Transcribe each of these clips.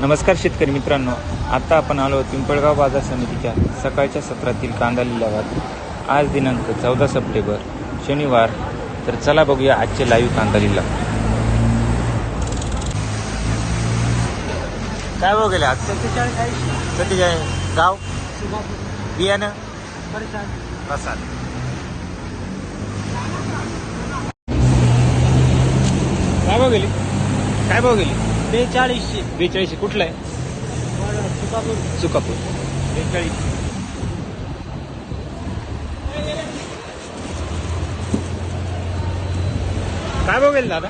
नमस्कार शेतकरी मित्रांनो. आता आपण आलो पिंपळगाव बाजार समितीच्या सकाळच्या सत्रातील कांदा लिलावात. आज दिनांक चौदा सप्टेंबर शनिवार. तर चला बघूया आजचे लाईव्ह कांदा लिलाव. काय भाव गेले आज? सत्तेचाळीस. गाव? बियाणं? प्रसाद. काय भाव गेली? काय भाव गेली? बेचाळीसशे. बेचाळीसशे कुठलं आहे? सुकापूर. बेचाळीस. काय गेले दादा?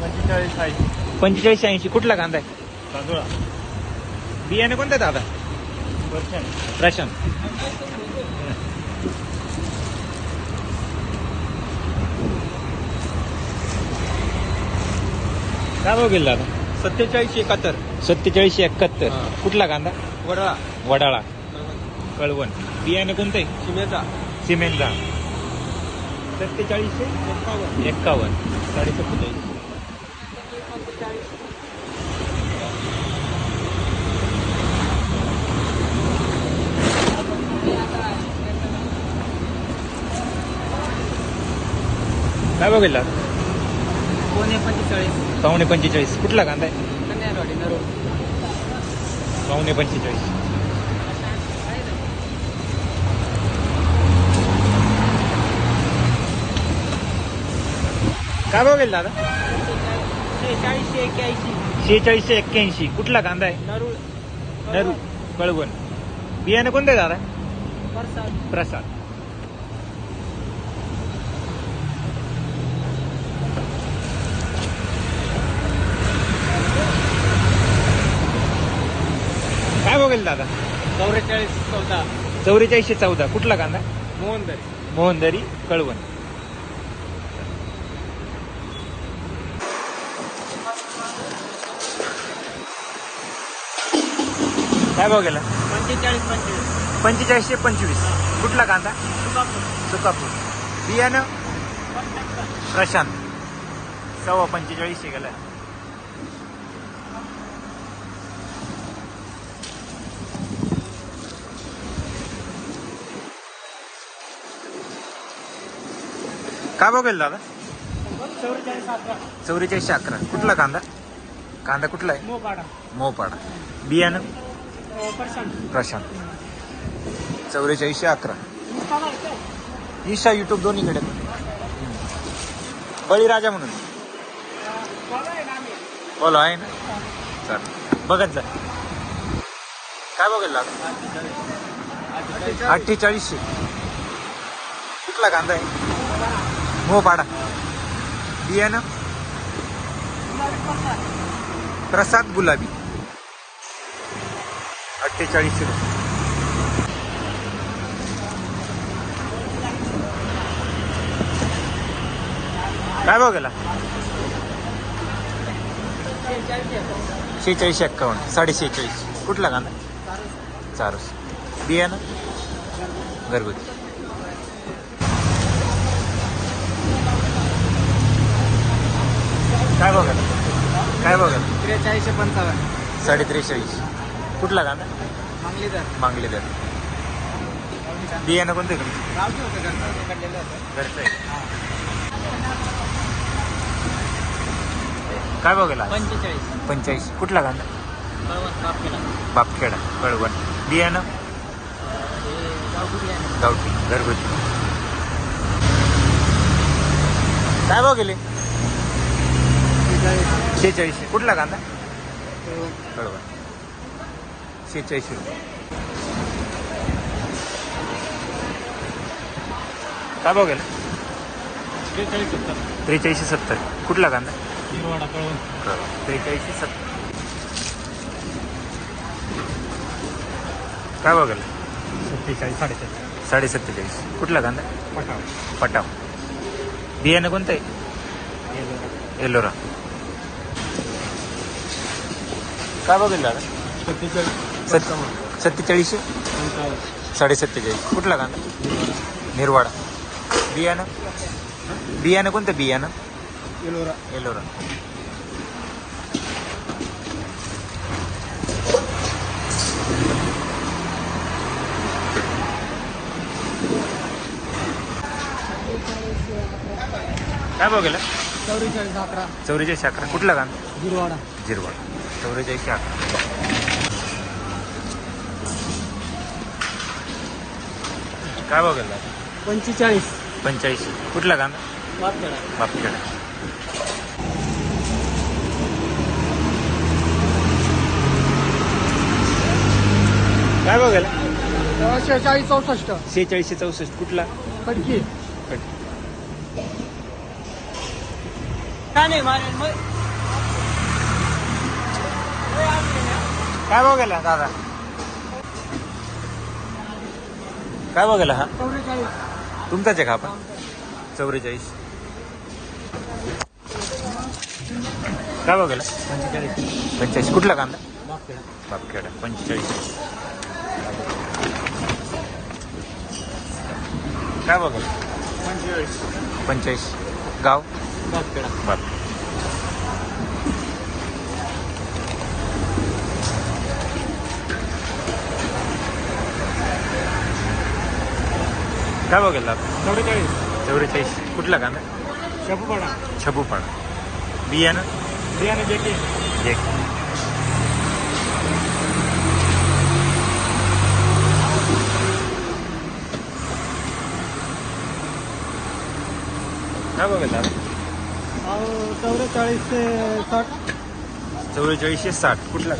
पंचेचाळीस आहे. पंचेचाळीस ऐंशी. कुठला कांदा आहे? तांदूळा. बियाणे कोणतं आहे दादा? प्रशांत. काय भाव गेले दादा सत्तेचाळीस एकाहत्तर. सत्तेचाळीसशे एकाहत्तर. हा. कुठला कांदा? वडळा. वडाळा. कळवण. बियाणे कोणतं शिमेचा. सिमेंटचा. सत्तेचाळीसशे एकावन्न. एक्कावन्न साडे सत्तेचाळीस काय बघितला पंचेचाळीस पावणे पंचेचाळीस. कुठला कांदा आहे? कन्यारवाडी नरोड. पावणे पंचेचाळीस. काय बघेल दादा? शेहेचाळीसशे एक्क्याऐंशी. शेहेचाळीसशे एक्क्याऐंशी. कुठला कांदा आहे? नरुळ नरू कळवण. बियाणं कोणतं दादा? प्रसाद. प्रसाद काय बघेल दादा चौवेचाळीस चौदा. चौवेचाळीसशे चौदा. कुठला कांदा? मोहनदरी. मोहनदरी कळवण. काय भाव गेला? पंचेचाळीस पंचवीस. पंचेचाळीसशे पंचवीस. कुठला कांदा? सुकापूर. सुकापूर. बियाणं? प्रशांत. सव्वा पंचेचाळीसशे गेला. काय बघेल दादा? चौवेचाळीसशे अकरा. कुठला कांदा? कांदा कुठला आहे? मोपाडा. मोपाडा. बियाणं? प्रशांत. चौवेचाळीसशे अकरा. ईशा युट्यूब दोन्हीकडे. बळीराजा म्हणून. बोलो आहे ना? चल बघत जा. काय बघेल दादा? अठ्ठेचाळीसशे. कुठला कांदा आहे? हो पाडा. बियाणं प्रसाद गुलाबी. अठ्ठेचाळीस रुपये. काय भाव गेला? शेहेचाळीसशे एक्कावन्न साडे शेहेचाळीस कुठला कांदा? चारस. बियाणं घरगुती. काय बघा काय बघा त्रेचाळीसशे पंचावन्न. साडे त्रेचाळीस कुठला कांदा मागले दर बियाणं कोणतं घरचं आहे काय बघायला पंचेचाळीस. पंच्याऐंशी कुठला कांदा? कापकेला बापखेडा. कळवण. बियाणं? गावठी घरगुती. काय भाव गेले शेहेचाळीसशे. कुठला कांदा? कळवण शेहेचाळीसशे रुपये. काय भाव गेला? त्रेचाळीस सत्तर. त्रेचाळीसशे सत्तर. कुठला कांदा? कळवण त्रेचाळीसशे सत्तर. काय भाव गेला? सत्तेचाळीस साडेचाळीस साडे सत्तेचाळीस कुठला कांदा? पटाव पटाव बियाणं कोणतं आहे? एलोरा. काय बघेल दादा सत्तेचाळीस. सत्तावन्न सत्तेचाळीसशे? पंचावन्न. साडे सत्तेचाळीस कुठला कांदा निरवाडा. बियाणं? बियाणं कोणतं बियाणं? एलोरा. एलोरा. काय बघेल चौवेचाळीस अकरा. चौवेचाळीसशे अकरा. कुठला कांदा गिरवाडा जिरवळ चौवेचाळीसशे अकरा. काय गेला? पंचेचाळीस. पंच्याऐंशी कुठला कांदा वापखेडा बापखेडा. काय गेला? शेहेचाळीस चौसष्ट. शेहेचाळीसशे चौसष्ट. कुठला? खडकी काय नाही काय भाव दादा? काय बघायला हा? तुमचाच आहे का आपण? चौवेचाळीस. काय बघायला? पंचेचाळीस. पंचेचाळीस कुठला कांदा? बापखेडा. पंचेचाळीस. काय बघायला? पंचेचाळीस पंचेचाळीस. गाव? गाव वापखेडा बाप काय भाव गेला चौवेचाळीस चौवेचाळीस कुठला कांदा शपूपाडा छबूपाडा बियाणं बियाणे जेके एक काय बघायला चौवेचाळीस ते साठ. चौवेचाळीसशे साठ. कुठला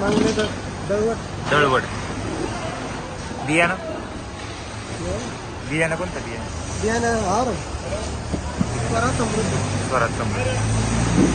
मागले तर दळवट. दळवड बियाणं? बियाणं कोणतं बियाणं? बियाणे हार. स्वराज समृद्धी स्वराज समृद्धी